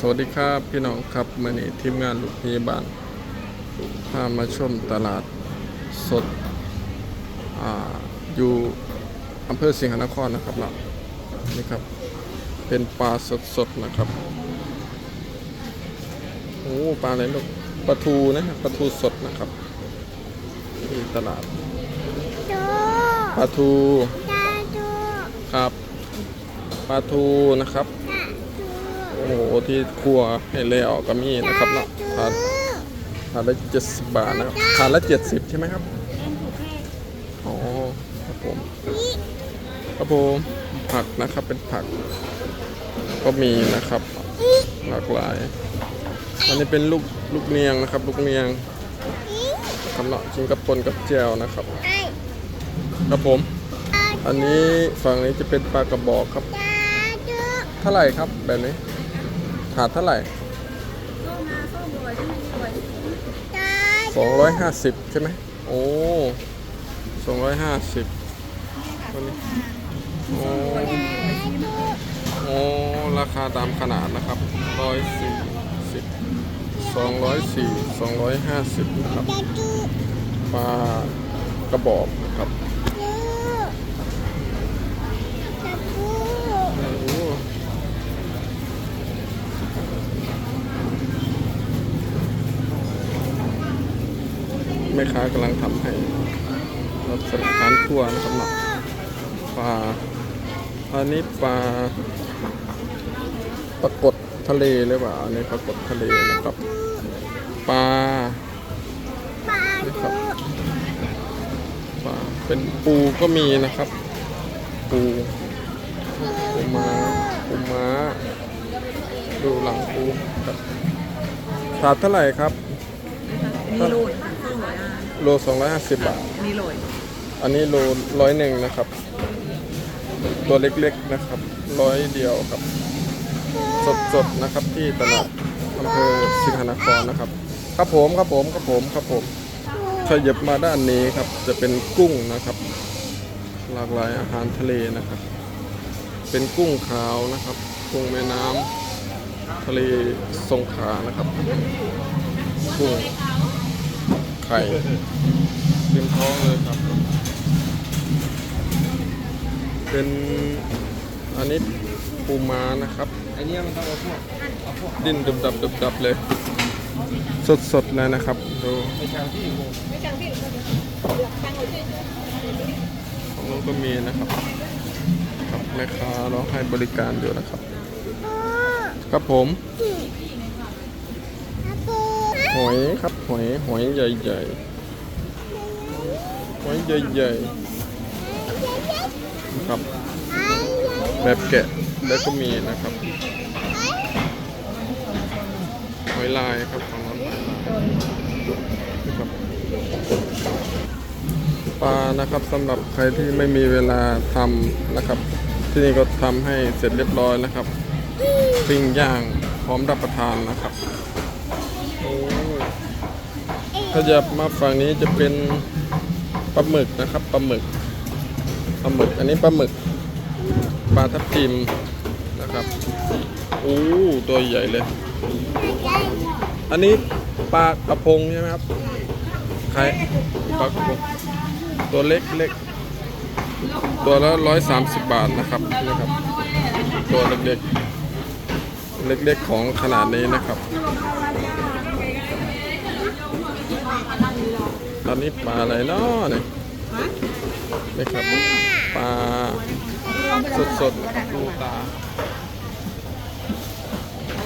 สวัสดีครับพี่น้องครับมื่อนี้ทีมงานลูกพยาบาลพามาชมตลาดสดอาอยู่อำเภอสิงห์นครนะครับเนาะนี่ครับเป็นปลาสดๆนะครับโอ้ปลาอะไรลูกปลาทูนะครับปลาทูสดนะครับที่ตลาดดูปลาทูตาดูครับปลาทูนะครับตาดู โอ้โหที่ครัวให้แล้วก็มีนะครับเนาะถาดถาดละเจ็ดสิบบาทนะครับถาดละเจ็ดสิบใช่ไหมครับอ๋อครับผมครับผมผักนะครับเป็นผัก ก็มีนะครับ หลากหลายอันนี้เป็นลูกลูกเนียงนะครับ ลูกเนียงทำเนาะชิงกับปนกับแจวนะครับไอ้ครับผมตาอันนี้ฝั่งนี้จะเป็นปลากระบอกครับตาดูเท่าไหร่ครับแบบนี้ ถาดเท่าไหร่ตาสองร้อยห้าสิบใช่ไหมโอ้สองร้อยห้าสิบตัวนี้โอ้โอ้ราคาตามขนาดนะครับร้อยสี่สิบสองร้อยสี่สองร้อยห้าสิบนะครับตาดูปลากระบอกนะครับ ดูตาดู โอ้ แม่ค้ากำลังทำให้รับสลัการทั่วนะครับเนะปลาอันนี้ปลาปรากฏทะเลหรือเปล่าอันนี้ปรากฏทะเลนะครับปลาปาดูปลาเป็นปูก็มีนะครับ ปูปูม้าปูม้า ดูหลังปูครับถาดเท่าไหร่ครับมีโหลด โลสองร้อยห้าสิบบาทมีโหลดอันนี้โลร้อยหนึ่งนะครับ ตัวเล็กๆนะครับร้อยเดียวครับ สดๆนะครับที่ตลาดอำเภอสิงหนครนะครับ ครับผมครับผมครับผมครับผมขยับมาด้านนี้ครับ จะเป็นกุ้งนะครับ หลากหลายอาหารทะเลนะครับ เป็นกุ้งขาวนะครับ กุ้งแม่น้ำทะเลสงขลานะครับ กุ้ง ไข่เต็มท้องเลยครับ เป็นอันนี้ปูม้านะครับไอเนี้ยมันต้องเอาพวกเอาพวกดิ้นดุบดับดุบดับเลย สดๆเลยนะครับดูไปทางที่โมของน้องก็มีนะครับครับแม่ค้าเราให้บริการอยู่นะครับ ครับผมตาดู หอยครับหอยหอยใหญ่ๆหอยใหญ่ๆนะครับ แบบแกะแล้วก็มีนะครับหอยลายครับของน้องหอยลายนะครับปลานะครับสำหรับใครที่ไม่มีเวลาทำนะครับ ที่นี่ก็ทำให้เสร็จเรียบร้อยนะครับปิ้งย่างพร้อมรับประทานนะครับ โอ้ยถ้าจะมาฝั่งนี้จะเป็นปลาหมึกนะครับปลาหมึกปลาหมึก อันนี้ปลาหมึกปลาทับทิมนะครับโอ้ตัวใหญ่เลย อันนี้ปลากระพงใช่ไหมครับใครปลากระพงตัวเล็กเล็กตัวละร้อยสามสิบบาทนะครับนี่ครับ ตัวเล็กๆเล็กๆของขนาดนี้นะครับ ตอนนี้ปลาอะไรเนาะเนี่ยนี่ครับปลาสดๆนะครับลูกตา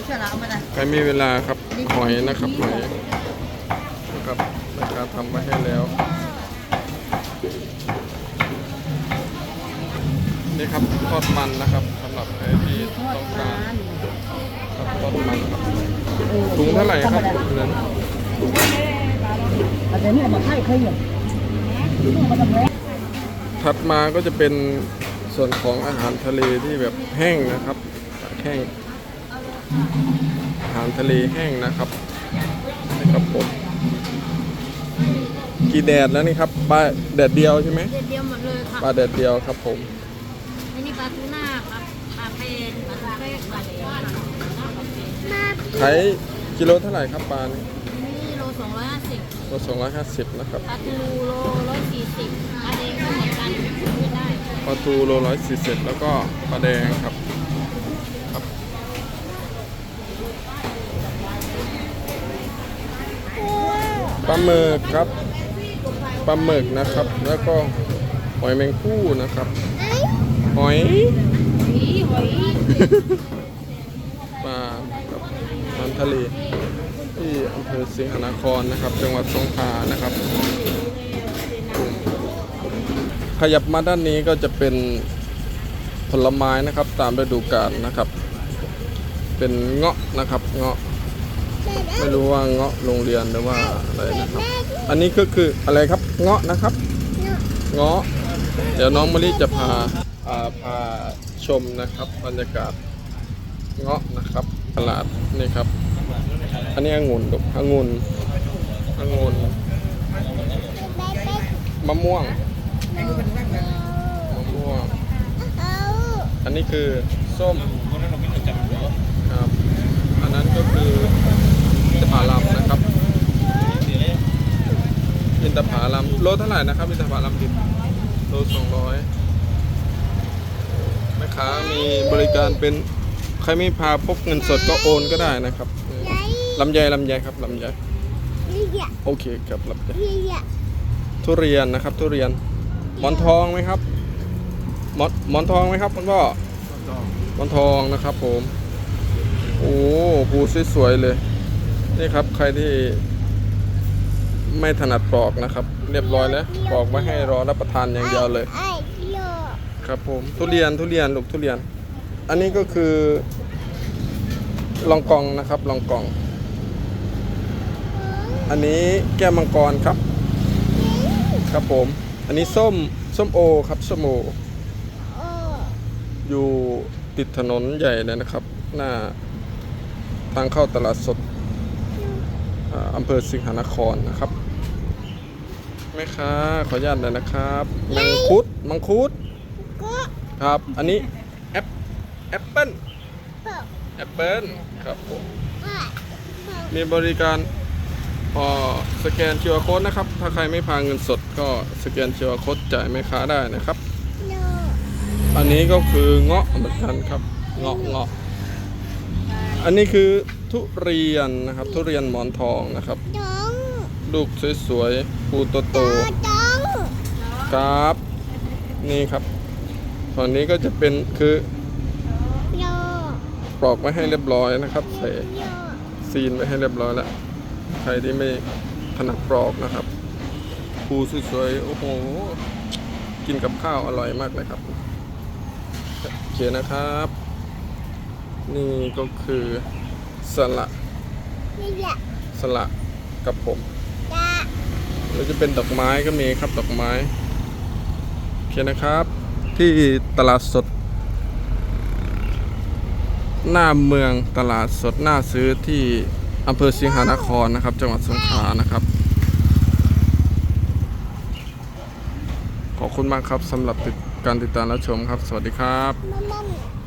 เชื่อแล้วเอาใครมีเวลาครับหอยนะครับหอยนะครับในการทำไว้ให้แล้ว นี่ครับทอดมันนะครับสำหรับใครที่ต้องการครับทอดมันครับถุงเท่าไหร่ครับเนอัน ถัดมาก็จะเป็นส่วนของอาหารทะเลที่แบบแห้งนะครับแห้งอาหารทะเลแห้งนะครับนี่ครับผมกี่แดดแล้วนี่ครับปลาแดดเดียวใช่ไหมเด็ดเดียวหมดเลยค่ะปลาแดดเดียวครับผมอันนี้ปลาทูน่าครับปลาเพนปลาทูเฟกปลาเหลวมาขายกิโลเท่าไหร่ครับปลานี่นี่โลสองร้อยห้าสิบ โลสองร้อยห้าสิบนะครับปลาทูโลร้อยสี่สิบปลาแดงก็เหมือนกันไม่ได้ปลาทูโลร้อยสี่สิบแล้วก็ปลาแดงครับครับปลาหมึกครับปลาหมึกนะครับ แล้วก็หอยแมงผู้นะครับหอยหอยหอยปลาครับน้ำทะเลที่ อำเภอสิงหนครนะครับ จังหวัดสงขลานะครับ ขยับมาด้านนี้ก็จะเป็นผลไม้นะครับ ตามฤดูกาลนะครับ เป็นเงาะนะครับเงาะไม่รู้ว่าเงาะโรงเรียนหรือว่าอะไรนะครับ อันนี้ก็คืออะไรครับเงาะนะครับเงาะเดี๋ยวน้องมะลิจะพาอ่าพาชมนะครับบรรยากาศเงาะนะครับตลาดนี่ครับ อันนี้องุ่นลูกองุ่นองุ่นมะม่วงมะม่วง อันนี้คือส้มครับ อันนั้นก็คืออินทผลัมนะครับ อินทผลัมโลเท่าไหร่นะครับอินทผลัมดิบโลสองร้อยแม่ค้ามีบริการเป็นใครไม่พาพกเงินสดก็โอนก็ได้นะครับ ลำไยลำไยครับลำไยใหญ่โอเคครับลำไยใหญ่ทุเรียนนะครับ ทุเรียนหมอนทองไหมครับหมอนหมอนทองไหมครับคุณพ่อหมอนทองนะครับ ผม โอ้ภูสวยๆเลย นี่ครับ ใครที่ไม่ถนัดปอกนะครับ เรียบร้อยแล้วปอกไว้ให้รอรับประทานอย่างเดียวเลยไอ้โยครับผมทุเรียนทุเรียนลูกทุเรียน อันนี้ก็คือลองกองนะครับลองกอง อันนี้แก้วมังกรครับ ครับผม อันนี้ส้มส้มโอครับส้มโอ อยู่ติดถนนใหญ่เลยนะครับ หน้าทางเข้าตลาดสดอำเภอสิงหนครนะครับแม่ค้าขออนุญาตหน่อยนะครับมังคุดมังคุดครับ อันนี้แอปแอปเปิ้ลแอปเปิ้ลครับผมมีบริการ พอสแกน QR code นะครับ ถ้าใครไม่พาเงินสดก็สแกน QR code จ่ายแม่ค้าได้นะครับโยอันนี้ก็คือเงาะเหมือนกันครับเงาะเงาะอันนี้คือทุเรียนนะครับ ทุเรียนหมอนทองนะครับจ้องลูกสวยๆภูโตโตจ้องๆครับ นี่ครับฝั่งนี้ก็จะเป็นคือโยปลอกไว้ให้เรียบร้อยนะครับใส่โยซีนไว้ให้เรียบร้อยแล้ว ใครที่ไม่ถนัดปลอกนะครับภูสวยๆ โอ้โห กินกับข้าวอร่อยมากเลยครับโอเคนะครับ นี่ก็คือสละนี่แหละสละกับผมจ้าแล้วจะเป็นดอกไม้ก็มีครับดอกไม้โอเคนะครับ ที่ตลาดสด หน้าเมืองตลาดสดหน้าซื้อที่ อำเภอเชียงหานครนะครับ จังหวัดสงขลานะครับ ขอบคุณมากครับสำหรับติดการติดตามและชมครับ สวัสดีครับ